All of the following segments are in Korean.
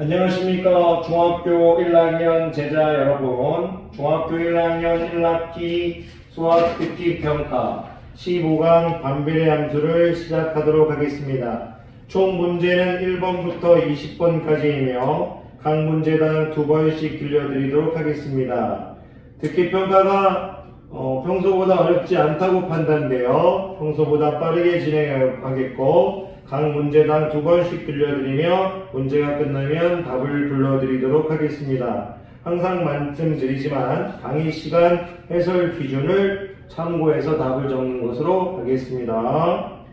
안녕하십니까. 중학교 1학년 제자 여러분. 중학교 1학년 1학기 수학 듣기 평가 15강 반비례 함수를 시작하도록 하겠습니다. 총 문제는 1번부터 20번까지이며 각 문제당 두 번씩 들려드리도록 하겠습니다. 듣기 평가가 어, 평소보다 어렵지 않다고 판단되어 평소보다 빠르게 진행하겠고 각 문제당 두 번씩 들려드리며 문제가 끝나면 답을 불러드리도록 하겠습니다. 항상 말씀드리지만 강의 시간 해설 기준을 참고해서 답을 적는 것으로 하겠습니다.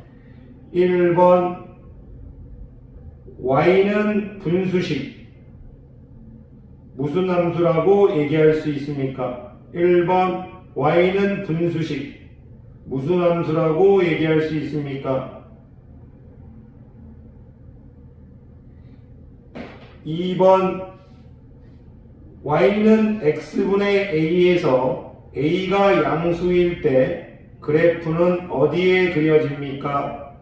1번 y는 분수식 무슨 함수라고 얘기할 수 있습니까? 1번 y는 분수식 무슨 함수라고 얘기할 수 있습니까? 2번 y는 x분의 a에서 a가 양수일 때 그래프는 어디에 그려집니까?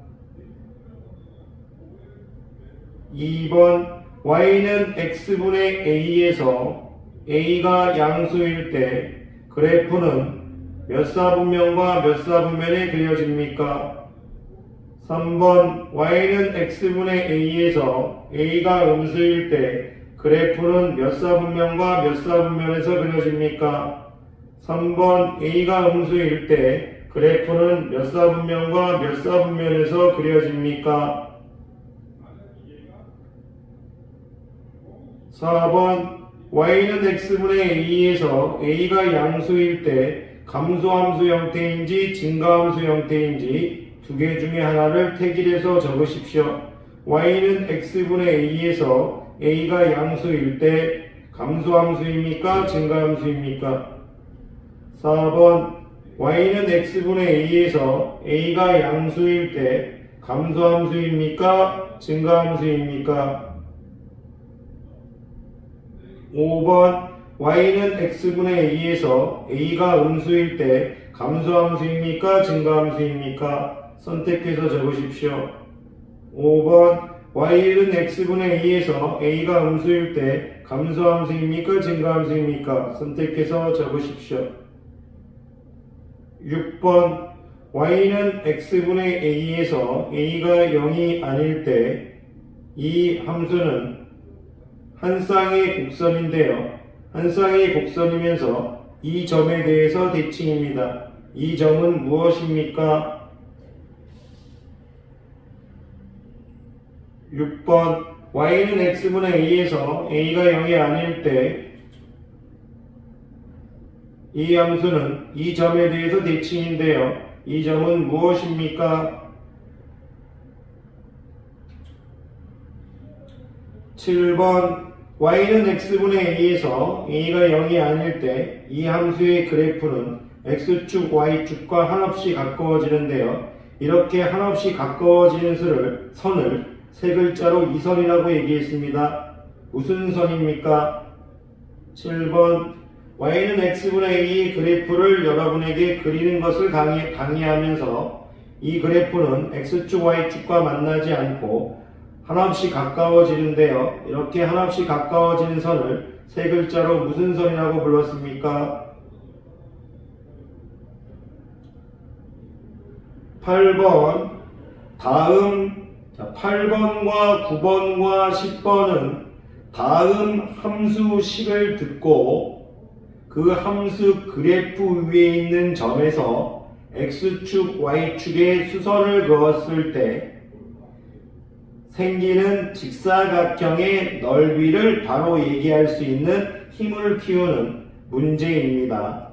2번 y는 x분의 a에서 a가 양수일 때 그래프는 몇 사분면과 몇 사분면에 그려집니까? 3번 y는 x분의 a에서 a가 음수일 때 그래프는 몇 사 분면과 몇 사 분면에서 그려집니까? 3번 a가 음수일 때 그래프는 몇 사 분면과 몇 사 분면에서 그려집니까? 4번 y는 x분의 a에서 a가 양수일 때 감소함수 형태인지 증가함수 형태인지 두 개 중에 하나를 택일해서 적으십시오. y는 x분의 a에서 a가 양수일 때 감소함수입니까? 증가함수입니까? 4번 y는 x분의 a에서 a가 양수일 때 감소함수입니까? 증가함수입니까? 5번 y는 x분의 a에서 a가 음수일 때 감소함수입니까? 증가함수입니까? 선택해서 적으십시오. 5번 y는 x분의 a에서 a가 음수일 때 감소함수입니까? 증가함수입니까? 선택해서 적으십시오. 6번 y는 x분의 a에서 a가 0이 아닐 때 이 함수는 한 쌍의 곡선인데요. 한 쌍의 곡선이면서 이 점에 대해서 대칭입니다. 이 점은 무엇입니까? 6번 y는 x분의 a에서 a가 0이 아닐 때 이 함수는 이 점에 대해서 대칭인데요. 이 점은 무엇입니까? 7번 y는 x분의 a에서 a가 0이 아닐 때 이 함수의 그래프는 x축, y축과 한없이 가까워지는데요. 이렇게 한없이 가까워지는 수를, 선을 세 글자로 이선이라고 얘기했습니다. 무슨 선입니까? 7번 y는 x분의 a의 그래프를 여러분에게 그리는 것을 강의, 강의하면서 이 그래프는 x축, y축과 만나지 않고 한없이 가까워지는데요. 이렇게 한없이 가까워지는 선을 세 글자로 무슨 선이라고 불렀습니까? 8번 다음 자, 8번과 9번과 10번은 다음 함수식을 듣고 그 함수 그래프 위에 있는 점에서 x축, y축에 수선을 그었을 때 생기는 직사각형의 넓이를 바로 얘기할 수 있는 힘을 키우는 문제입니다.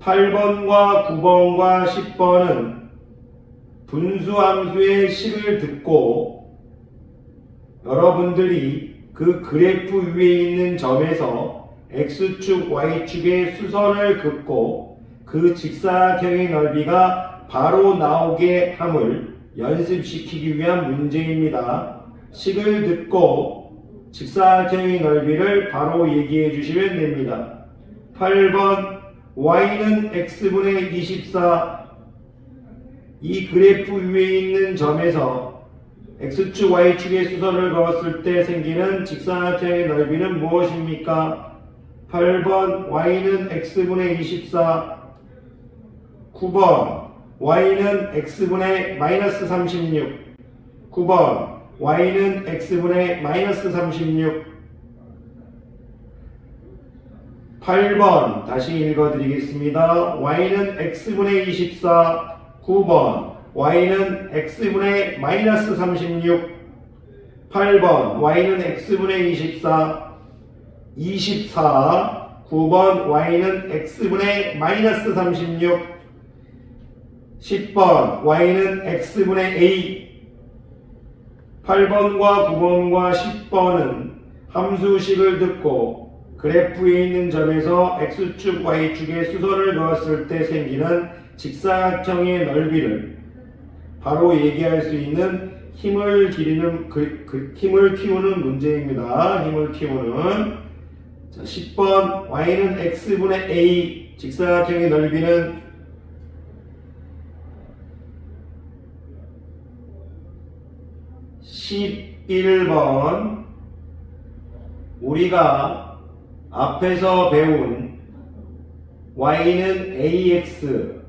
8번과 9번과 10번은 분수함수의 식을 듣고 여러분들이 그 그래프 위에 있는 점에서 x축, y축의 수선을 긋고 그 직사각형의 넓이가 바로 나오게 함을 연습시키기 위한 문제입니다. 식을 듣고 직사각형의 넓이를 바로 얘기해 주시면 됩니다. 8번 y는 x분의 24 이 그래프 위에 있는 점에서 x축, y축의 수선을 그었을 때 생기는 직사각형의 넓이는 무엇입니까? 8번 y는 x분의 24 9번 y는 x분의 마이너스 36 9번 y는 x분의 마이너스 36 8번 다시 읽어드리겠습니다. y는 x분의 24 9번. y는 x분의 마이너스 36 8번. y는 x분의 24 24 9번. y는 x분의 마이너스 36 10번. y는 x분의 a 8번과 9번과 10번은 함수식을 듣고 그래프에 있는 점에서 x축, y축의 수선을 그었을 때 생기는 직사각형의 넓이를 바로 얘기할 수 있는 힘을 기르는 그, 그 힘을 키우는 문제입니다. 힘을 키우는. 자, 10번. y는 x분의 a. 직사각형의 넓이는 11번. 우리가 앞에서 배운 y는 ax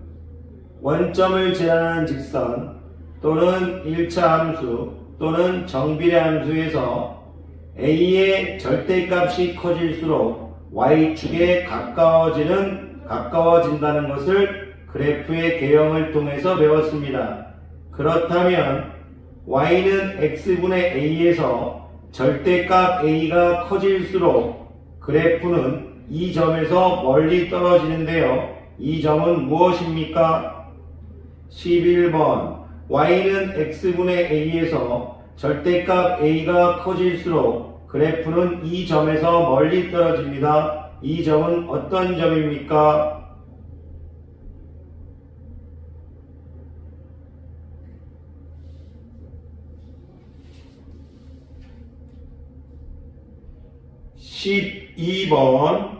원점을 지나는 직선 또는 1차 함수 또는 정비례 함수에서 a의 절대값이 커질수록 y축에 가까워지는 가까워진다는 것을 그래프의 개형을 통해서 배웠습니다. 그렇다면 y는 x분의 a에서 절대값 a가 커질수록 그래프는 이 점에서 멀리 떨어지는데요. 이 점은 무엇입니까? 11번 y는 x분의 a에서 절대값 a가 커질수록 그래프는 이 점에서 멀리 떨어집니다. 이 점은 어떤 점입니까? (12번)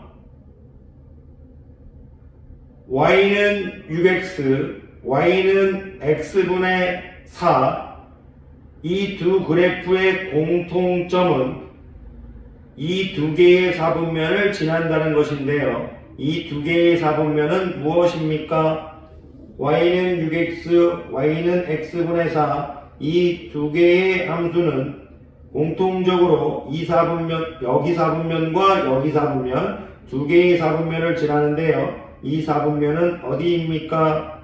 y는 6x, y는 x분의 4. 이 두 그래프의 공통점은 이 두 개의 사분면을 지난다는 것인데요. 이 두 개의 사분면은 무엇입니까? y는 6x, y는 x분의 4. 이 두 개의 함수는 공통적으로 이 사분면, 여기 사분면과 여기 사분면 두 개의 사분면을 지나는데요. 이 사분면은 어디입니까?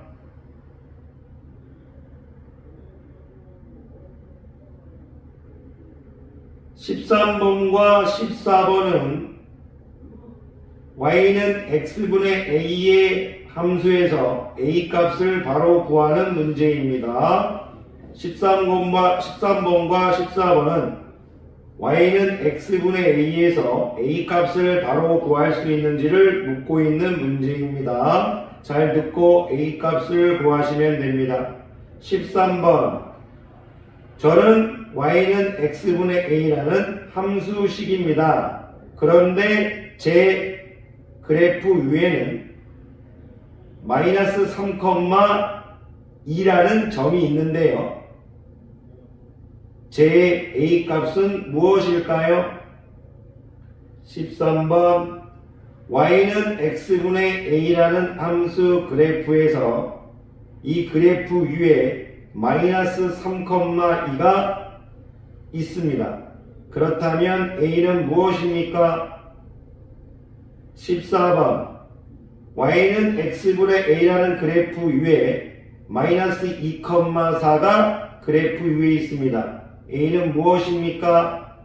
(13번과) (14번은) y는 x분의 a의 함수에서 a 값을 바로 구하는 문제입니다. 13번과 13번과 14번은 y는 x분의 a에서 a 값을 바로 구할 수 있는지를 묻고 있는 문제입니다. 잘 듣고 a 값을 구하시면 됩니다. 13번 저는 y는 x분의 a라는 함수식입니다. 그런데 제 그래프 위에는 마이너스 3,2라는 점이 있는데요. 제 A 값은 무엇일까요? 13번 y는 x분의 a라는 함수 그래프에서 이 그래프 위에 마이너스 3,2가 있습니다. 그렇다면 a는 무엇입니까? 14번 y는 x분의 a라는 그래프 위에 마이너스 2,4가 그래프 위에 있습니다. a는 무엇입니까?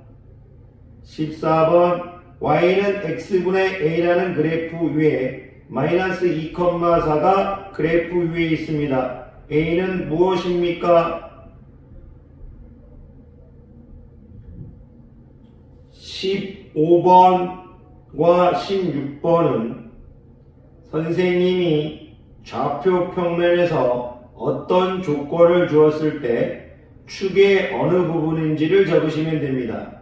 14번 y는 x분의 a라는 그래프 위에 마이너스 2,4가 그래프 위에 있습니다. A는 무엇입니까? 15번과 16번은 선생님이 좌표 평면에서 어떤 조건을 주었을 때 축의 어느 부분인지를 적으시면 됩니다.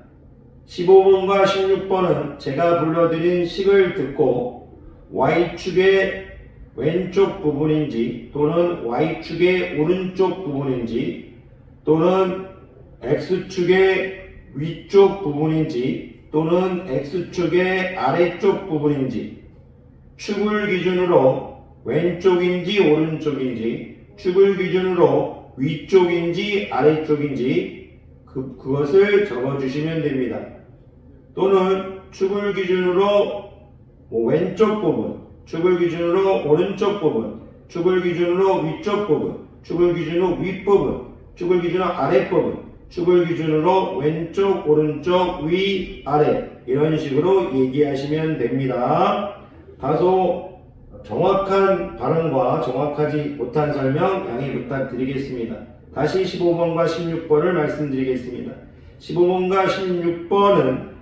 15번과 16번은 제가 불러드린 식을 듣고 Y축의 왼쪽 부분인지 또는 Y축의 오른쪽 부분인지 또는 X축의 위쪽 부분인지 또는 X축의 아래쪽 부분인지 축을 기준으로 왼쪽인지 오른쪽인지 축을 기준으로 위쪽인지 아래쪽인지 그, 그것을 적어주시면 됩니다. 또는 축을 기준으로 뭐 왼쪽 부분, 축을 기준으로 오른쪽 부분, 축을 기준으로 위쪽 부분, 축을 기준으로 윗부분, 축을 기준으로 아랫부분, 축을 기준으로 왼쪽, 오른쪽, 위, 아래 이런 식으로 얘기하시면 됩니다. 다소 정확한 발음과 정확하지 못한 설명 양해 부탁드리겠습니다. 다시 15번과 16번을 말씀드리겠습니다. 15번과 16번은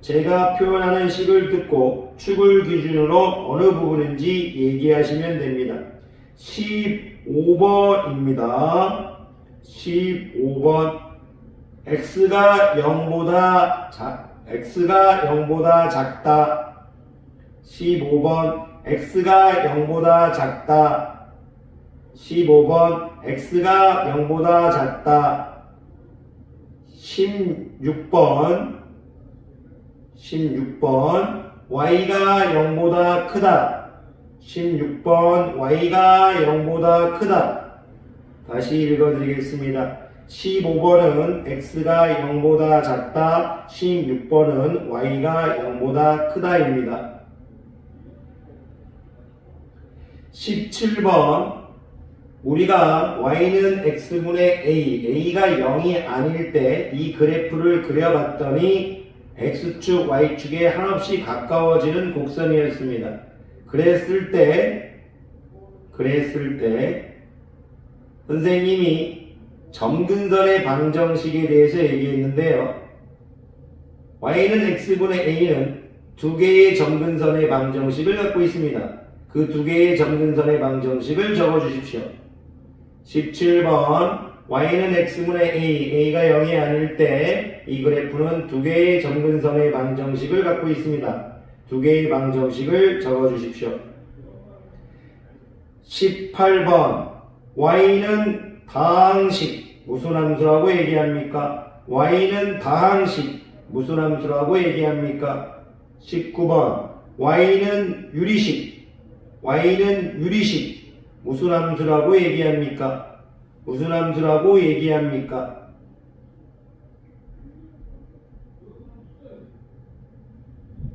제가 표현하는 식을 듣고 축을 기준으로 어느 부분인지 얘기하시면 됩니다. 15번입니다. 15번 x가 0보다 작 x가 0보다 작다. 15번 x가 0보다 작다. 15번 x가 0보다 작다. 16번 16번 y가 0보다 크다. 16번 y가 0보다 크다. 다시 읽어드리겠습니다. 15번은 x가 0보다 작다. 16번은 y가 0보다 크다입니다. 17번 우리가 y는 x분의 a, a가 0이 아닐 때 이 그래프를 그려봤더니 x축, y축에 한없이 가까워지는 곡선이었습니다. 그랬을 때, 그랬을 때, 선생님이 점근선의 방정식에 대해서 얘기했는데요. y는 x분의 a는 두 개의 점근선의 방정식을 갖고 있습니다. 그 두 개의 점근선의 방정식을 적어 주십시오. 17번 y는 x분의 a, a가 0이 아닐 때 이 그래프는 두 개의 점근선의 방정식을 갖고 있습니다. 두 개의 방정식을 적어 주십시오. 18번 y는 다항식 무슨 함수라고 얘기합니까? y는 다항식 무슨 함수라고 얘기합니까? 19번 y는 유리식 y는 유리식 무슨 함수라고 얘기합니까? 무슨 함수라고 얘기합니까?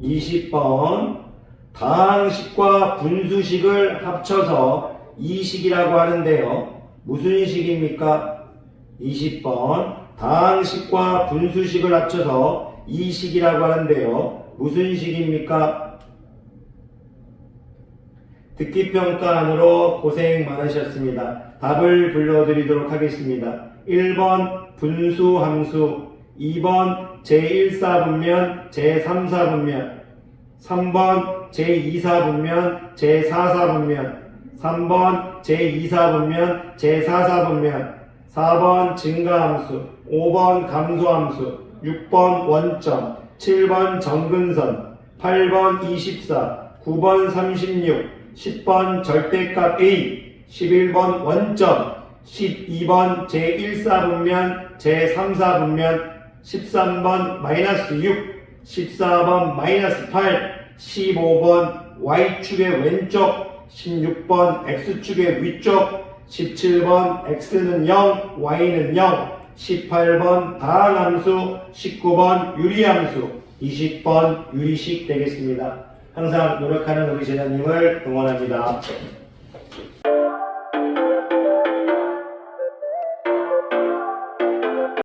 20번 다항식과 분수식을 합쳐서 이식이라고 하는데요. 무슨 식입니까? 20번 다항식과 분수식을 합쳐서 이식이라고 하는데요. 무슨 식입니까? 듣기 평가 안으로 고생 많으셨습니다. 답을 불러드리도록 하겠습니다. 1번 분수 함수 2번 제1사분면 제3사분면 3번 제2사분면 제4사분면 3번 제2사분면 제4사분면 4번 증가함수 5번 감소함수 6번 원점 7번 정근선 8번 24 9번 36 10번 절대값 A 11번 원점 12번 제1사분면 제3사분면 13번 마이너스 6 14번 마이너스 8 15번 Y축의 왼쪽 16번 X축의 위쪽 17번 X는 0 Y는 0 18번 다항함수 19번 유리함수 20번 유리식 되겠습니다. 항상 노력하는 우리 제자님을 응원합니다.